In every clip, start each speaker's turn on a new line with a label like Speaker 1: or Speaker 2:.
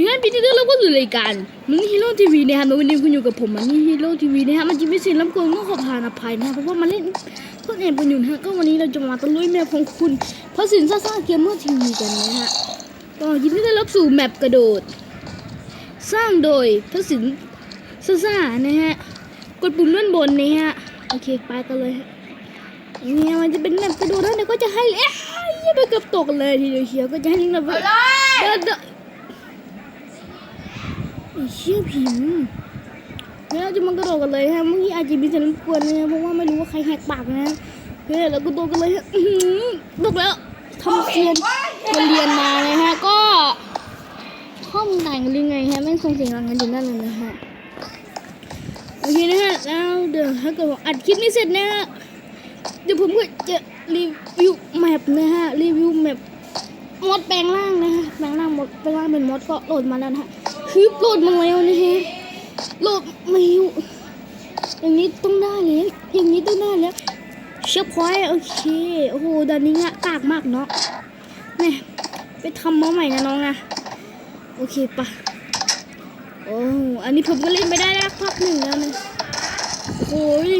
Speaker 1: งั้นพี่ที่ได้รับก็สู่รายการมันนี่ฮีโร่ทีวีนะครับแล้ววันนี้คุณอยู่กับผมมันนี่ฮีโร่ทีวีนะฮะมันจะไม่เสียงรบกวนก็ขอผ่านอภัยนะเพราะว่ามันเล่นเพื่อนแอบกันอยู่นะฮะก็วันนี้เราจะมาตะลุยแมปของคุณพระสินซ่าซ่าเกมเมอร์ทีวีกันนะฮะก็ยินดีต้อนรับสู่แมปกระโดด สร้างโดยพระสินซ่าซ่านะฮะกดปุ่มด้านบนนะฮะโอเคไปกันเลยฮะเนี่ยมันจะเป็นแมปกระโดดแล้วเดี๋ยวก็จะให้เอ๊ะไปเกือบตกเลยทีเดียวเชียวก็จะให้ลิงก์ระเบิดเดิน เดินไอ้เชี่ยผิวเนี่ยจะมากระโดดกันเลยฮะเมื่อกี้อาจจะมีเสียงรบกวนนะเพราะว่าไม่รู้ว่าใครแหกปากนะเฮ้ยเราก็โดดกันเลยฮะตกแล้วทำเซียนมาเรียนมานะฮะก็ห้องแต่งหรือไงฮะแม่งส่งเสียงดังกันอยู่นั่นเลยนะฮะโอเคนะฮะแล้วเดี๋ยวถ้าเกิดว่าอัดคลิปนี้เสร็จนะฮะเดี๋ยวผมก็จะรีวิวแมปนะฮะรีวิวแมปมดแปลงร่างนะฮะแปลงร่างมดแปลงร่างเป็นมดก็โหลดมาแล้วนะฮะ คือโหลดมาแล้วนะฮะโหลดมาแล้วอย่างนี้ต้องได้แล้วอย่างนี้ต้องได้แล้วเชฟพอยโอเคโอ้โหดานนี้งะกากมากเนาะแม่ไปทำมาใหม่นะน้องนะโอเคปะโอ้อันนี้ผมก็เล่นไปได้แล้วพักหนึ่งแล้วนะโอ้ย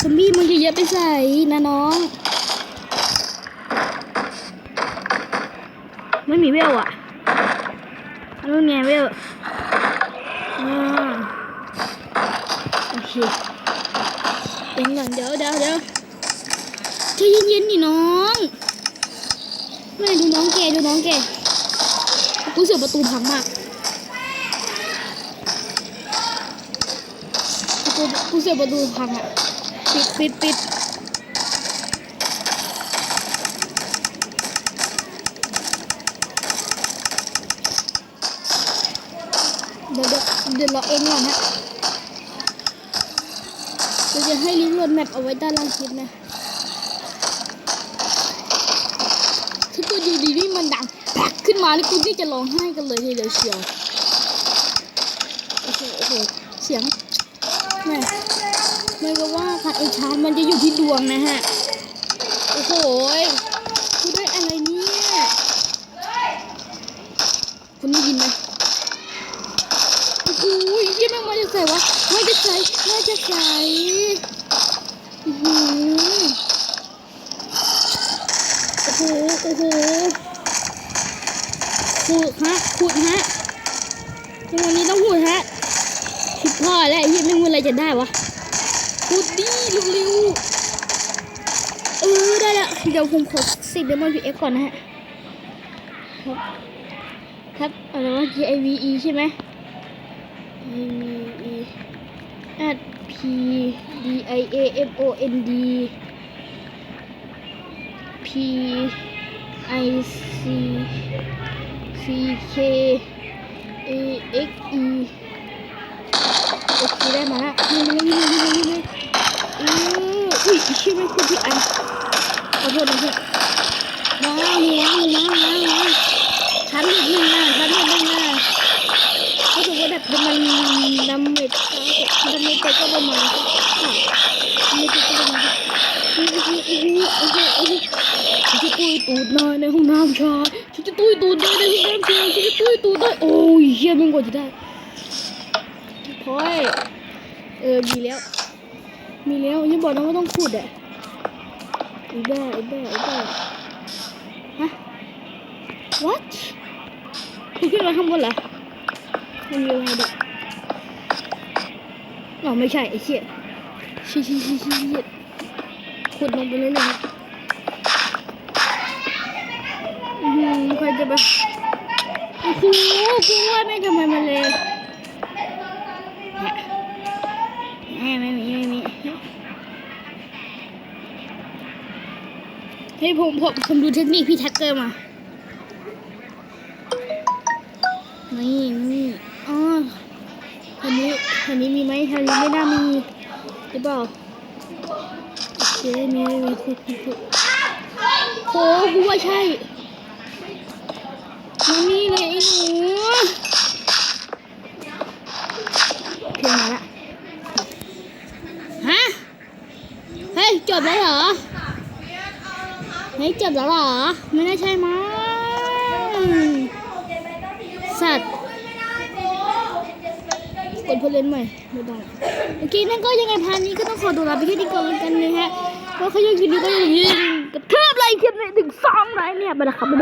Speaker 1: ซอมบี้มันเยอะไปใส่นะน้องไม่มีเวลอะ นนู้นไงเวลอ่าโอเคเป็นก่อนเดี๋ยวเดี๋ยวเดี๋ยวใจเย็นๆนี่น้องไม่ดูน้องแกดูน้องแกกูเสียประตูพังมากกูกูเสียประตูพังอะปิดปิดปิด เดี๋ยว เดี๋ยวเดี๋ยวเราเองก่อนฮะเดี๋ยวจะให้ลิงก์โหลดแมปเอาไว้ใต้ล่างคลิปนะถ้าตัวอยู่ดีนี่มันดังแปกขึ้นมานี่คุณที่จะร้องไห้กันเลยทีเดียวเชียวโอเคโอเคเสียงแม่ไม่ก็ว่าคัดไอชาร์มันจะอยู่ที่ดวงนะฮะ โอ้โหคุณได้อะไรเนี่ย คุณได้ยินไหม โอ้โหเยี่ยมมากมาจะ ใส่วะไม่จะใส่ไม่จะใส่หืโอ้โหโอ้โหขุดฮะขุดฮะจังหวะนี้ต้องขุดฮะผิดพลาดแล้วไอ้เหี้ยไม่รู้อะไรจะได้วะขุดดิเร็วๆเออได้แล้วเดี๋ยวผมขอสิบเดมอนพีเอ็กก่อนนะฮะครับครับอะไรวะ G I V E ใช่ไหม at P D I A M O N D P I C C K A X E โอเคได้มาแล้วนี่มาเลยนี่มาเลยนี่าเลยเอออุ้ยชื่อไม่คุณพี่อันขอโทษนะเพื่อนว้าวนี่ว้าวนี่ว้าวว้าวว้าวชั้นหนึ่งนะชั้นหนึ่งนะ รู้สึกว่าแบบมันดำเม็ดดำเม็ดไปก็ประมาณสักค่ะดำเม็ดไปก็ประมาณโอ้โหโอ้โหโอ้โหโอ้โหฉันจะตุยตูดนายในห้องน้ำชายฉันจะตุยตูดนายในห้องน้ำชายฉันจะตุยตูดได้โอ้ยเฮียมึงกว่าจะได้พอยเออมีแล้ว มีแล้วยังบอกนะว่าต้องขุดอะไอ้บ้าไอ้บ้าไอ้บ้าฮะ what คุณขึ้นมาข้างบนเหรอ มันยู่ไงเด็กอ๋อไม่ใช่ไอ้เชี่ยชี้ชี้ชี้ชี้ชี้ขุดลงไปเลยนะครับอือหือใครจะไปโอ้โหกูว่าไม่ทำไมมันเลยเนี่ไม่มีไม่มีเฮ้ผมผมผมดูเทคนิคพี่แท็กเกอร์มา นี่ นนี้คันนี้มีไหมคันนี้ไม่น่ามีหรือเปล่าโอเคมีมีมีคุดคุดคุดโหกูว่าใช่มานี่เลยไอ้หนูเพลงมาละฮะ เฮ้ย จบแล้วเหรอ เฮ้ย จบแล้วเหรอ ไม่น่าใช่มั้งสัตว์ กดเพื่อเล่นใหม่ไม่ต้องโอเคนั่นก็ยังไงพานี้ก็ต้องขอตัวลาไปแค่นี้ก่อนแล้วกันนะฮะเพราะเขายังอยู่ดีก็ยังยิงกระเทือบไล่คลิปนี้ถึงสองไรเนี่ยไปละครับ